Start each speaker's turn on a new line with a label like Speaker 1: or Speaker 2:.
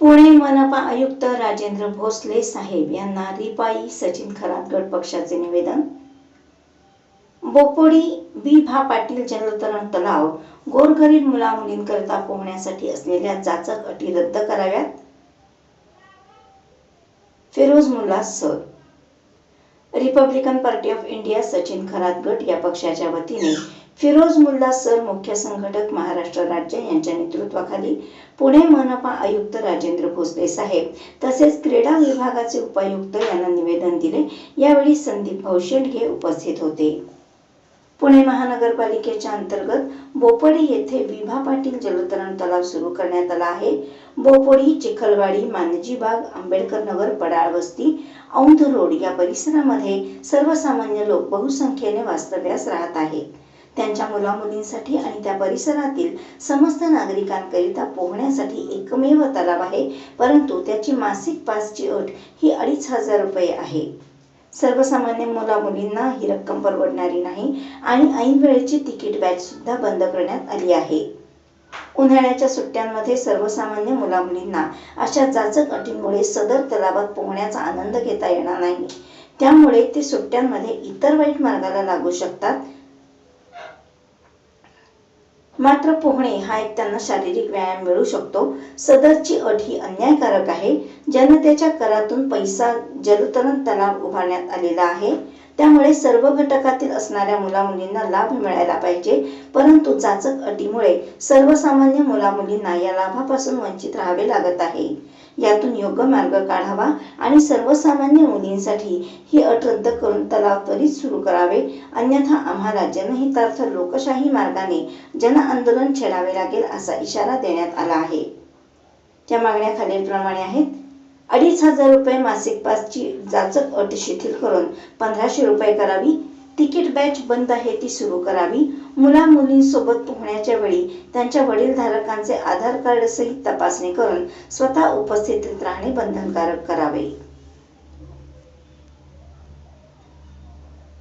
Speaker 1: पुणे मनपा आयुक्त राजेंद्र भोसले साहेब यांना रिपाई सचिन खरात गट पक्षाचे निवेदन. बोपोडी बी भा पाटील जलतरण तलाव गोरगरीब मुलामुलींकरता पोहण्यासाठी असलेल्या जाचक अटी रद्द कराव्यात. Firoz Mulla sir. Republican Party of India Sachin Kharat गट या पक्षाच्या वतीने फिरोज मुल्ला सर मुख्य संघटक महाराष्ट्र राज्य यांच्या नेतृत्वाखाली पुणे मनपा आयुक्त राजेंद्र भोसले साहेब तसेच क्रीडा विभागाचे उपायुक्त यांना निवेदन दिले. यावेळी संदीप भाऊ उपस्थित होते. पुणे महानगरपालिकेच्या अंतर्गत बोपडी येथे विभा पाटील जलतरण तलाव सुरू करण्यात आला आहे. बोपडी चिखलवाडी मानजीबाग आंबेडकर नगर पडाळ वस्ती औंध रोड या परिसरामध्ये सर्वसामान्य लोक बहुसंख्येने वास्तव्यास राहत आहेत. त्यांच्या मुलामुलींसाठी आणि त्या परिसरातील समस्त नागरिकांकरिता पोहण्यासाठी एकमेव तलाव आहे. परंतु त्याची मासिक पासची अट ही अडीच हजार रुपये आहे. सर्वसामान्य मुला मुलींना ही रक्कम परवडणारी नाही आणि ऐन वेळेची तिकीट बॅच सुद्धा बंद करण्यात आली आहे. उन्हाळ्याच्या सुट्ट्यांमध्ये सर्वसामान्य मुला मुलींना अशा जाचक अटींमुळे सदर तलावात पोहण्याचा आनंद घेता येणार नाही. त्यामुळे ते सुट्ट्यांमध्ये इतर वाईट मार्गाला लागू शकतात. मात्र पोहणे हा एक त्यांना शारीरिक व्यायाम मिळू शकतो. सदरची अट ही अन्यायकारक आहे. जनतेच्या करातून पैसा जलतरण तलाव उभारण्यात आलेला आहे. त्यामुळे सर्व घटकातील असणाऱ्या मुलामुलींना लाभ मिळायला पाहिजे. परंतु चाचक अटीमुळे सर्वसामान्य मुलामुलींना या लाभापासून वंचित राहावे लागत आहे. यातून योग्य मार्ग काढावा आणि सर्वसामान्य मुलींसाठी ही अट रद्द करून तलाव त्वरित सुरू करावे. अन्यथा आम्हाला जनहितार्थ लोकशाही मार्गाने जन आंदोलन छेडावे लागेल असा इशारा देण्यात आला आहे. त्या मागण्या खालीलप्रमाणे आहेत. अडीच हजार रुपये मासिक पासची जाचक अट शिथिल करून पंधराशे रुपये करावी. तिकीट बॅच बंद आहे ती सुरू करावी. मुला मुलींसोबत पोहण्याच्या वेळी त्यांच्या वडीलधारकांचे आधार कार्ड सहित तपासणी करून स्वतः उपस्थितीत राहणे बंधनकारक करावे.